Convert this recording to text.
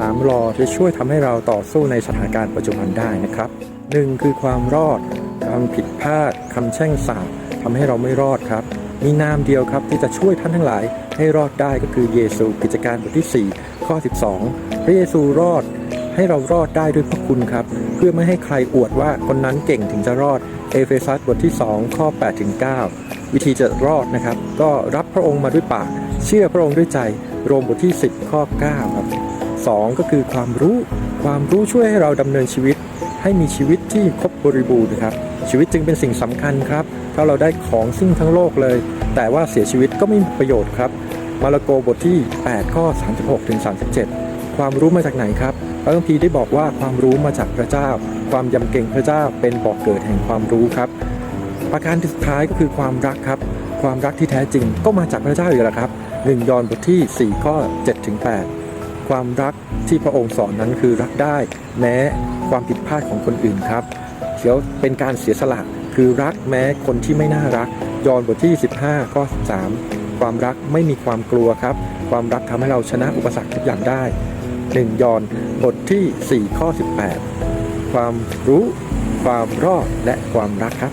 3รอจะช่วยทำให้เราต่อสู้ในสถานการณ์ปัจจุบันได้นะครับ 1. คือความรอดความผิดพลาดคำแช่งสาปทำให้เราไม่รอดครับ มีนามเดียวครับที่จะช่วยท่านทั้งหลาย ให้รอดได้ก็คือเยซูกิจการบทที่ 4 ข้อ 12 พระเยซูรอดให้เรารอดได้ด้วยพระคุณครับ เพื่อไม่ให้ใครอวดว่าคนนั้นเก่งถึงจะรอดเอเฟซัสบทที่ 2 ข้อ8ถึง9วิธีจะรอดนะครับ ก็รับพระองค์มาด้วยปาก เชื่อพระองค์ด้วยใจ โรมบทที่ 10 ข้อ9ครับ 2 ก็คือความรู้ ความรู้ช่วยให้เราดำเนินชีวิต ให้มีชีวิตที่ครบบริบูรณ์ครับชีวิตจึงเป็นสิ่งสำคัญครับถ้าเราได้ของซึ่งทั้งโลกเลย แต่ว่าเสียชีวิตก็ไม่มีประโยชน์ครับมาระโกบทที่ 8 ข้อ 36ถึง37 ความรู้มาจากไหนครับพระคัมภีร์ได้บอกว่าความรู้มาจากพระเจ้า ความยำเกรงพระเจ้าเป็นบ่อกเกิดแห่งความรู้ครับ ประการสุดท้ายก็คือความรักครับ ความรักที่แท้จริงก็มาจากพระเจ้าอยู่แล้วครับ1ยอห์นบทที่ 4 ข้อ7ถึง8 ความรักที่พระองค์สอนนั้นคือรักได้แม้ความผิดพลาดของคนอื่นครับเดี๋ยวเป็นการเสียสละคือรักแม้คนที่ไม่น่ารัก ยอห์นบทที่ 15ข้อ3ความรักไม่มีความกลัวครับ ความรักทำให้เราชนะอุปสรรคทุกอย่างได้ 1 ยอห์นบทที่ 4 ข้อ 18 ความรู้ ความรอดและความรักครับ